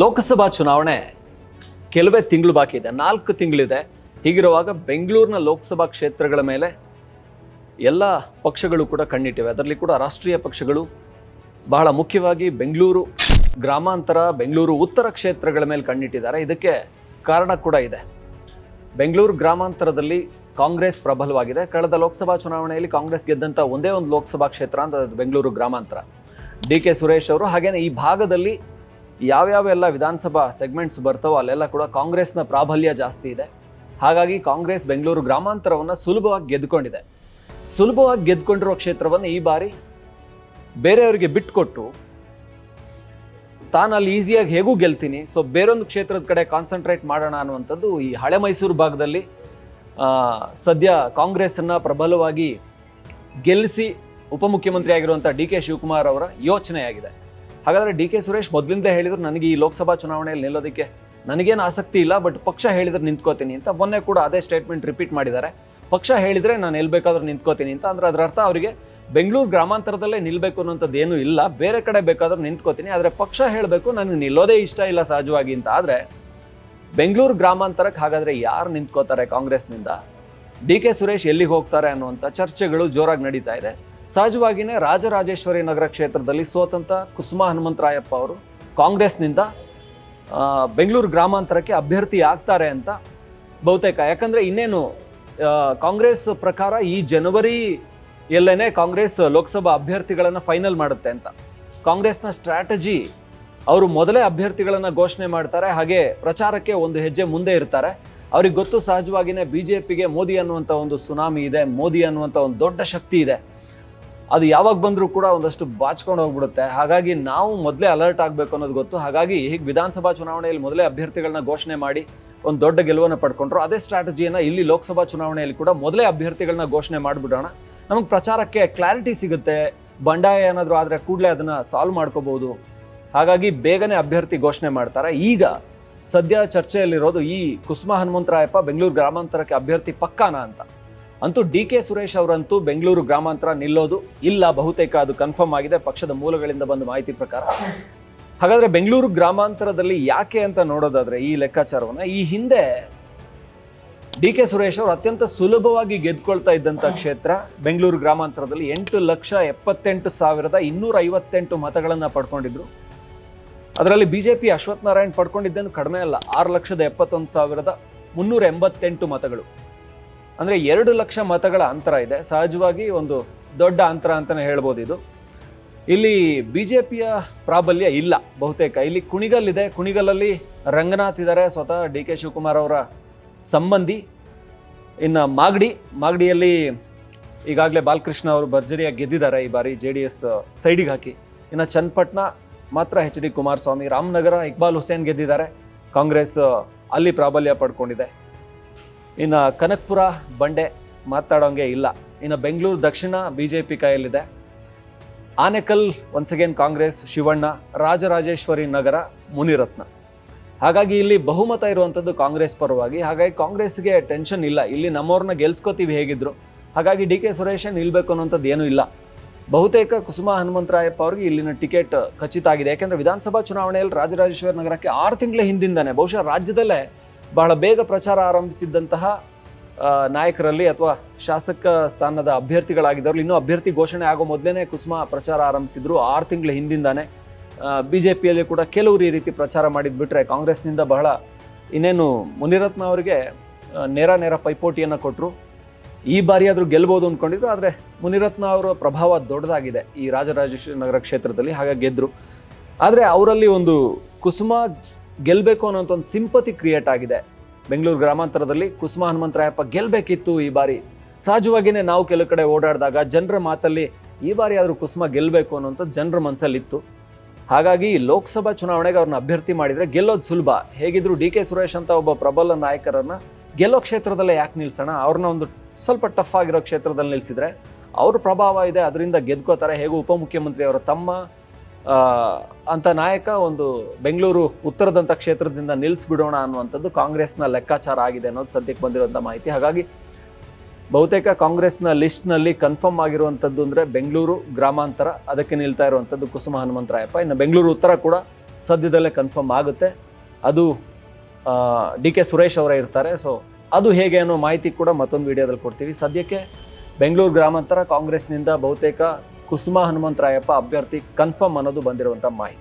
ಲೋಕಸಭಾ ಚುನಾವಣೆ ಕೆಲವೇ ತಿಂಗಳು ಬಾಕಿ ಇದೆ. ನಾಲ್ಕು ತಿಂಗಳಿದೆ. ಹೀಗಿರುವಾಗ ಬೆಂಗಳೂರಿನ ಲೋಕಸಭಾ ಕ್ಷೇತ್ರಗಳ ಮೇಲೆ ಎಲ್ಲ ಪಕ್ಷಗಳು ಕೂಡ ಕಣ್ಣಿಟ್ಟಿವೆ. ಅದರಲ್ಲಿ ಕೂಡ ರಾಷ್ಟ್ರೀಯ ಪಕ್ಷಗಳು ಬಹಳ ಮುಖ್ಯವಾಗಿ ಬೆಂಗಳೂರು ಗ್ರಾಮಾಂತರ, ಬೆಂಗಳೂರು ಉತ್ತರ ಕ್ಷೇತ್ರಗಳ ಮೇಲೆ ಕಣ್ಣಿಟ್ಟಿದ್ದಾರೆ. ಇದಕ್ಕೆ ಕಾರಣ ಕೂಡ ಇದೆ. ಬೆಂಗಳೂರು ಗ್ರಾಮಾಂತರದಲ್ಲಿ ಕಾಂಗ್ರೆಸ್ ಪ್ರಬಲವಾಗಿದೆ. ಕಳೆದ ಲೋಕಸಭಾ ಚುನಾವಣೆಯಲ್ಲಿ ಕಾಂಗ್ರೆಸ್ ಗೆದ್ದಂಥ ಒಂದೇ ಒಂದು ಲೋಕಸಭಾ ಕ್ಷೇತ್ರ ಅಂತ ಬೆಂಗಳೂರು ಗ್ರಾಮಾಂತರ. ಡಿ ಕೆ ಸುರೇಶ್ ಅವರು ಹಾಗೇನೆ ಈ ಭಾಗದಲ್ಲಿ ಯಾವ್ಯಾವೆಲ್ಲ ವಿಧಾನಸಭಾ ಸೆಗ್ಮೆಂಟ್ಸ್ ಬರ್ತವೋ ಅಲ್ಲೆಲ್ಲ ಕೂಡ ಕಾಂಗ್ರೆಸ್ನ ಪ್ರಾಬಲ್ಯ ಜಾಸ್ತಿ ಇದೆ. ಹಾಗಾಗಿ ಕಾಂಗ್ರೆಸ್ ಬೆಂಗಳೂರು ಗ್ರಾಮಾಂತರವನ್ನು ಸುಲಭವಾಗಿ ಗೆದ್ದುಕೊಂಡಿದೆ ಸುಲಭವಾಗಿ ಗೆದ್ದುಕೊಂಡಿರುವ ಕ್ಷೇತ್ರವನ್ನು ಈ ಬಾರಿ ಬೇರೆಯವರಿಗೆ ಬಿಟ್ಕೊಟ್ಟು ತಾನಲ್ಲಿ ಈಸಿಯಾಗಿ ಹೇಗೂ ಗೆಲ್ತೀನಿ. ಸೊ ಬೇರೊಂದು ಕ್ಷೇತ್ರದ ಕಡೆ ಕಾನ್ಸಂಟ್ರೇಟ್ ಮಾಡೋಣ ಅನ್ನುವಂಥದ್ದು ಈ ಹಳೆ ಮೈಸೂರು ಭಾಗದಲ್ಲಿ ಸದ್ಯ ಕಾಂಗ್ರೆಸ್ಸನ್ನು ಪ್ರಬಲವಾಗಿ ಗೆಲ್ಲಿಸಿ ಉಪಮುಖ್ಯಮಂತ್ರಿ ಆಗಿರುವಂಥ ಡಿ ಕೆ ಶಿವಕುಮಾರ್ ಅವರ ಯೋಚನೆಯಾಗಿದೆ. ಹಾಗಾದರೆ ಡಿ ಕೆ ಸುರೇಶ್ ಮೊದಲಿಂದ ಹೇಳಿದ್ರು, ನನಗೆ ಈ ಲೋಕಸಭಾ ಚುನಾವಣೆಯಲ್ಲಿ ನಿಲ್ಲೋದಕ್ಕೆ ನನಗೇನು ಆಸಕ್ತಿ ಇಲ್ಲ, ಬಟ್ ಪಕ್ಷ ಹೇಳಿದ್ರೆ ನಿಂತ್ಕೋತೀನಿ ಅಂತ ಮೊನ್ನೆ ಕೂಡ ಅದೇ ಸ್ಟೇಟ್ಮೆಂಟ್ ರಿಪೀಟ್ ಮಾಡಿದ್ದಾರೆ. ಪಕ್ಷ ಹೇಳಿದರೆ ನಾನು ಎಲ್ಲಿ ಬೇಕಾದ್ರೂ ನಿಂತ್ಕೋತೀನಿ ಅಂತ, ಅಂದರೆ ಅದರ ಅರ್ಥ ಅವರಿಗೆ ಬೆಂಗಳೂರು ಗ್ರಾಮಾಂತರದಲ್ಲೇ ನಿಲ್ಲಬೇಕು ಅನ್ನೋಂಥದ್ದು ಏನೂ ಇಲ್ಲ, ಬೇರೆ ಕಡೆ ಬೇಕಾದರೂ ನಿಂತ್ಕೋತೀನಿ, ಆದರೆ ಪಕ್ಷ ಹೇಳಬೇಕು, ನನಗೆ ನಿಲ್ಲೋದೇ ಇಷ್ಟ ಇಲ್ಲ ಸಹಜವಾಗಿ ಅಂತ. ಆದರೆ ಬೆಂಗಳೂರು ಗ್ರಾಮಾಂತರಕ್ಕೆ ಹಾಗಾದರೆ ಯಾರು ನಿಂತ್ಕೋತಾರೆ ಕಾಂಗ್ರೆಸ್ನಿಂದ? ಡಿ ಕೆ ಸುರೇಶ್ ಎಲ್ಲಿಗೆ ಹೋಗ್ತಾರೆ ಅನ್ನುವಂಥ ಚರ್ಚೆಗಳು ಜೋರಾಗಿ ನಡೀತಾ ಇದೆ. ಸಹಜವಾಗಿಯೇ ರಾಜರಾಜೇಶ್ವರಿ ನಗರ ಕ್ಷೇತ್ರದಲ್ಲಿ ಸೋತಂತ ಕುಸುಮ ಹನುಮಂತರಾಯಪ್ಪ ಅವರು ಕಾಂಗ್ರೆಸ್ನಿಂದ ಬೆಂಗಳೂರು ಗ್ರಾಮಾಂತರಕ್ಕೆ ಅಭ್ಯರ್ಥಿ ಆಗ್ತಾರೆ ಅಂತ ಬಹುತೇಕ. ಯಾಕಂದರೆ ಇನ್ನೇನು ಕಾಂಗ್ರೆಸ್ ಪ್ರಕಾರ ಈ ಜನವರಿ ಎಲ್ಲೇ ಕಾಂಗ್ರೆಸ್ ಲೋಕಸಭಾ ಅಭ್ಯರ್ಥಿಗಳನ್ನು ಫೈನಲ್ ಮಾಡುತ್ತೆ ಅಂತ. ಕಾಂಗ್ರೆಸ್ನ ಸ್ಟ್ರಾಟಜಿ, ಅವರು ಮೊದಲೇ ಅಭ್ಯರ್ಥಿಗಳನ್ನು ಘೋಷಣೆ ಮಾಡ್ತಾರೆ, ಹಾಗೆ ಪ್ರಚಾರಕ್ಕೆ ಒಂದು ಹೆಜ್ಜೆ ಮುಂದೆ ಇರ್ತಾರೆ. ಅವ್ರಿಗೆ ಗೊತ್ತು ಸಹಜವಾಗಿಯೇ ಬಿ ಜೆ ಪಿಗೆ ಮೋದಿ ಅನ್ನುವಂಥ ಒಂದು ಸುನಾಮಿ ಇದೆ, ಮೋದಿ ಅನ್ನುವಂಥ ಒಂದು ದೊಡ್ಡ ಶಕ್ತಿ ಇದೆ. ಅದು ಯಾವಾಗ ಬಂದರೂ ಕೂಡ ಒಂದಷ್ಟು ಬಾಚ್ಕೊಂಡು ಹೋಗ್ಬಿಡುತ್ತೆ. ಹಾಗಾಗಿ ನಾವು ಮೊದಲೇ ಅಲರ್ಟ್ ಆಗಬೇಕು ಅನ್ನೋದು ಗೊತ್ತು. ಹಾಗಾಗಿ ಹೀಗೆ ವಿಧಾನಸಭಾ ಚುನಾವಣೆಯಲ್ಲಿ ಮೊದಲೇ ಅಭ್ಯರ್ಥಿಗಳನ್ನ ಘೋಷಣೆ ಮಾಡಿ ಒಂದು ದೊಡ್ಡ ಗೆಲುವನ್ನು ಪಡ್ಕೊಂಡ್ರು. ಅದೇ ಸ್ಟ್ರಾಟಜಿಯನ್ನು ಇಲ್ಲಿ ಲೋಕಸಭಾ ಚುನಾವಣೆಯಲ್ಲಿ ಕೂಡ ಮೊದಲೇ ಅಭ್ಯರ್ಥಿಗಳನ್ನ ಘೋಷಣೆ ಮಾಡಿಬಿಡೋಣ. ನಮಗೆ ಪ್ರಚಾರಕ್ಕೆ ಕ್ಲಾರಿಟಿ ಸಿಗುತ್ತೆ. ಬಂಡಾಯ ಏನಾದರೂ ಆದರೆ ಕೂಡಲೇ ಅದನ್ನು ಸಾಲ್ವ್ ಮಾಡ್ಕೋಬೋದು. ಹಾಗಾಗಿ ಬೇಗನೆ ಅಭ್ಯರ್ಥಿ ಘೋಷಣೆ ಮಾಡ್ತಾರೆ. ಈಗ ಸದ್ಯ ಚರ್ಚೆಯಲ್ಲಿರೋದು ಈ ಕುಸುಮಾ ಹನುಮಂತರಾಯಪ್ಪ ಬೆಂಗಳೂರು ಗ್ರಾಮಾಂತರಕ್ಕೆ ಅಭ್ಯರ್ಥಿ ಪಕ್ಕಾನ ಅಂತ. ಅಂತೂ ಡಿ ಕೆ ಸುರೇಶ್ ಅವರಂತೂ ಬೆಂಗಳೂರು ಗ್ರಾಮಾಂತರ ನಿಲ್ಲೋದು ಇಲ್ಲ ಬಹುತೇಕ ಅದು ಕನ್ಫರ್ಮ್ ಆಗಿದೆ. ಪಕ್ಷದ ಮೂಲಗಳಿಂದ ಬಂದ ಮಾಹಿತಿ ಪ್ರಕಾರ. ಹಾಗಾದ್ರೆ ಬೆಂಗಳೂರು ಗ್ರಾಮಾಂತರದಲ್ಲಿ ಯಾಕೆ ಅಂತ ನೋಡೋದಾದ್ರೆ ಈ ಲೆಕ್ಕಾಚಾರವನ್ನ ಈ ಹಿಂದೆ ಡಿ ಕೆ ಸುರೇಶ್ ಅವರು ಅತ್ಯಂತ ಸುಲಭವಾಗಿ ಗೆದ್ಕೊಳ್ತಾ ಇದ್ದಂಥ ಕ್ಷೇತ್ರ ಬೆಂಗಳೂರು ಗ್ರಾಮಾಂತರದಲ್ಲಿ ಎಂಟು ಲಕ್ಷ ಎಪ್ಪತ್ತೆಂಟು ಸಾವಿರದ ಇನ್ನೂರ ಐವತ್ತೆಂಟು ಮತಗಳನ್ನು ಪಡ್ಕೊಂಡಿದ್ರು. ಅದರಲ್ಲಿ ಬಿಜೆಪಿ ಅಶ್ವಥ್ ನಾರಾಯಣ್ ಪಡ್ಕೊಂಡಿದ್ದೇನು ಕಡಿಮೆ ಅಲ್ಲ, ಆರು ಲಕ್ಷದ ಎಪ್ಪತ್ತೊಂದು ಸಾವಿರದ ಮುನ್ನೂರ ಎಂಬತ್ತೆಂಟು ಮತಗಳು. ಅಂದರೆ ಎರಡು ಲಕ್ಷ ಮತಗಳ ಅಂತರ ಇದೆ. ಸಹಜವಾಗಿ ಒಂದು ದೊಡ್ಡ ಅಂತರ ಅಂತಲೇ ಹೇಳ್ಬೋದು ಇದು. ಇಲ್ಲಿ ಬಿ ಜೆ ಪಿಯ ಪ್ರಾಬಲ್ಯ ಇಲ್ಲ ಬಹುತೇಕ. ಇಲ್ಲಿ ಕುಣಿಗಲ್ ಇದೆ ಕುಣಿಗಲಲ್ಲಿ ರಂಗನಾಥ್ ಇದ್ದಾರೆ, ಸ್ವತಃ ಡಿ ಕೆ ಶಿವಕುಮಾರ್ ಅವರ ಸಂಬಂಧಿ. ಇನ್ನು ಮಾಗಡಿ, ಮಾಗಡಿಯಲ್ಲಿ ಈಗಾಗಲೇ ಬಾಲಕೃಷ್ಣ ಅವರು ಭರ್ಜರಿಯಾಗಿ ಗೆದ್ದಿದ್ದಾರೆ ಈ ಬಾರಿ ಜೆ ಡಿ ಎಸ್ ಸೈಡಿಗೆ ಹಾಕಿ. ಇನ್ನು ಚನ್ನಪಟ್ಟಣ ಮಾತ್ರ ಎಚ್ ಡಿ ಕುಮಾರಸ್ವಾಮಿ, ರಾಮನಗರ ಇಕ್ಬಾಲ್ ಹುಸೇನ್ ಗೆದ್ದಿದ್ದಾರೆ. ಕಾಂಗ್ರೆಸ್ ಅಲ್ಲಿ ಪ್ರಾಬಲ್ಯ ಪಡ್ಕೊಂಡಿದೆ. ಇನ್ನು ಕನಕ್ಪುರ ಬಂಡೆ ಮಾತಾಡೋಂಗೆ ಇಲ್ಲ. ಇನ್ನು ಬೆಂಗಳೂರು ದಕ್ಷಿಣ ಬಿ ಜೆ ಪಿ ಕೈಯಲ್ಲಿದೆ. Anekal once again Congress, Shivanna, Rajarajeshwari Nagar, Munirathna. ಹಾಗಾಗಿ ಇಲ್ಲಿ ಬಹುಮತ ಇರುವಂಥದ್ದು ಕಾಂಗ್ರೆಸ್ ಪರವಾಗಿ. ಹಾಗಾಗಿ ಕಾಂಗ್ರೆಸ್ಗೆ ಟೆನ್ಷನ್ ಇಲ್ಲ. ಇಲ್ಲಿ ನಮ್ಮವ್ರನ್ನ ಗೆಲ್ಸ್ಕೋತೀವಿ ಹೇಗಿದ್ರು. ಹಾಗಾಗಿ ಡಿ ಕೆ ಸುರೇಶ ನಿಲ್ಬೇಕು ಅನ್ನೋಂಥದ್ದು ಏನೂ ಇಲ್ಲ. ಬಹುತೇಕ ಕುಸುಮ ಹನುಮಂತರಾಯಪ್ಪ ಅವ್ರಿಗೆ ಇಲ್ಲಿನ ಟಿಕೆಟ್ ಖಚಿತ ಆಗಿದೆ. ಯಾಕೆಂದ್ರೆ ವಿಧಾನಸಭಾ ಚುನಾವಣೆಯಲ್ಲಿ ರಾಜರಾಜೇಶ್ವರಿ ನಗರಕ್ಕೆ ಆರು ತಿಂಗಳ ಹಿಂದಿಂದಾನೆ. ಬಹುಶಃ ರಾಜ್ಯದಲ್ಲೇ ಬಹಳ ಬೇಗ ಪ್ರಚಾರ ಆರಂಭಿಸಿದ್ದಂತಹ ನಾಯಕರಲ್ಲಿ ಅಥವಾ ಶಾಸಕ ಸ್ಥಾನದ ಅಭ್ಯರ್ಥಿಗಳಾಗಿದ್ದವರು ಇನ್ನೂ ಅಭ್ಯರ್ಥಿ ಘೋಷಣೆ ಆಗೋ ಮೊದಲೇ ಕುಸುಮಾ ಪ್ರಚಾರ ಆರಂಭಿಸಿದ್ರು ಆರು ತಿಂಗಳ ಹಿಂದಿಂದಾನೆ. ಬಿ ಜೆ ಪಿಯಲ್ಲಿ ಕೂಡ ಕೆಲವರು ಈ ರೀತಿ ಪ್ರಚಾರ ಮಾಡಿದ್ಬಿಟ್ರೆ ಕಾಂಗ್ರೆಸ್ನಿಂದ ಬಹಳ ಇನ್ನೇನು ಮುನಿರತ್ನ ಅವರಿಗೆ ನೇರ ನೇರ ಪೈಪೋಟಿಯನ್ನು ಕೊಟ್ಟರು ಈ ಬಾರಿ ಆದರೂ ಗೆಲ್ಬೋದು ಅಂದ್ಕೊಂಡಿದ್ರು ಆದರೆ ಮುನಿರತ್ನ ಅವರ ಪ್ರಭಾವ ದೊಡ್ಡದಾಗಿದೆ ಈ ರಾಜರಾಜೇಶ್ವರಿ ನಗರ ಕ್ಷೇತ್ರದಲ್ಲಿ, ಹಾಗಾಗಿ ಗೆದ್ದರು ಆದರೆ ಅವರಲ್ಲಿ ಒಂದು ಕುಸುಮ ಗೆಲ್ಲಬೇಕು ಅನ್ನೋಂಥ ಒಂದು ಸಿಂಪತಿ ಕ್ರಿಯೇಟ್ ಆಗಿದೆ. ಬೆಂಗಳೂರು ಗ್ರಾಮಾಂತರದಲ್ಲಿ ಕುಸುಮ ಹನುಮಂತರಾಯಪ್ಪ ಗೆಲ್ಲಬೇಕಿತ್ತು ಈ ಬಾರಿ. ಸಹಜವಾಗಿಯೇ ನಾವು ಕೆಲವು ಕಡೆ ಓಡಾಡಿದಾಗ ಜನರ ಮಾತಲ್ಲಿ ಈ ಬಾರಿ ಆದರೂ ಕುಸುಮ ಗೆಲ್ಲಬೇಕು ಅನ್ನೋಂಥದ್ದು ಜನರ ಮನಸ್ಸಲ್ಲಿತ್ತು ಹಾಗಾಗಿ ಲೋಕಸಭಾ ಚುನಾವಣೆಗೆ ಅವ್ರನ್ನ ಅಭ್ಯರ್ಥಿ ಮಾಡಿದರೆ ಗೆಲ್ಲೋದು ಸುಲಭ. ಹೇಗಿದ್ರು ಡಿ ಕೆ ಸುರೇಶ್ ಅಂತ ಒಬ್ಬ ಪ್ರಬಲ ನಾಯಕರನ್ನು ಗೆಲ್ಲೋ ಕ್ಷೇತ್ರದಲ್ಲೇ ಯಾಕೆ ನಿಲ್ಸೋಣ? ಅವ್ರನ್ನ ಒಂದು ಸ್ವಲ್ಪ ಟಫ್ ಆಗಿರೋ ಕ್ಷೇತ್ರದಲ್ಲಿ ನಿಲ್ಲಿಸಿದರೆ ಅವ್ರ ಪ್ರಭಾವ ಇದೆ, ಅದರಿಂದ ಗೆದ್ಕೋತಾರೆ. ಹೇಗೂ ಉಪಮುಖ್ಯಮಂತ್ರಿ ಅವರ ತಮ್ಮ ಅಂತ ನಾಯಕ ಒಂದು ಬೆಂಗಳೂರು ಉತ್ತರದಂಥ ಕ್ಷೇತ್ರದಿಂದ ನಿಲ್ಲಿಸ್ಬಿಡೋಣ ಅನ್ನುವಂಥದ್ದು ಕಾಂಗ್ರೆಸ್ನ ಲೆಕ್ಕಾಚಾರ ಆಗಿದೆ ಅನ್ನೋದು ಸದ್ಯಕ್ಕೆ ಬಂದಿರುವಂಥ ಮಾಹಿತಿ. ಹಾಗಾಗಿ ಬಹುತೇಕ ಕಾಂಗ್ರೆಸ್ನ ಲಿಸ್ಟ್ನಲ್ಲಿ ಕನ್ಫರ್ಮ್ ಆಗಿರುವಂಥದ್ದು ಅಂದರೆ ಬೆಂಗಳೂರು ಗ್ರಾಮಾಂತರ, ಅದಕ್ಕೆ ನಿಲ್ತಾ ಇರುವಂಥದ್ದು ಕುಸುಮ ಹನುಮಂತರಾಯಪ್ಪ. ಇನ್ನು ಬೆಂಗಳೂರು ಉತ್ತರ ಕೂಡ ಸದ್ಯದಲ್ಲೇ ಕನ್ಫರ್ಮ್ ಆಗುತ್ತೆ. ಅದು ಡಿ ಕೆ ಸುರೇಶ್ ಅವರೇ ಇರ್ತಾರೆ. ಸೊ, ಅದು ಹೇಗೆ ಅನ್ನೋ ಮಾಹಿತಿ ಕೂಡ ಮತ್ತೊಂದು ವಿಡಿಯೋದಲ್ಲಿ ಕೊಡ್ತೀವಿ. ಸದ್ಯಕ್ಕೆ ಬೆಂಗಳೂರು ಗ್ರಾಮಾಂತರ ಕಾಂಗ್ರೆಸ್ನಿಂದ ಬಹುತೇಕ ಕುಸುಮಾ ಹನುಮಂತರಾಯಪ್ಪ ಅಭ್ಯರ್ಥಿ ಕನ್ಫರ್ಮ್ ಅನ್ನೋದು ಬಂದಿರುವಂಥ ಮಾಹಿತಿ.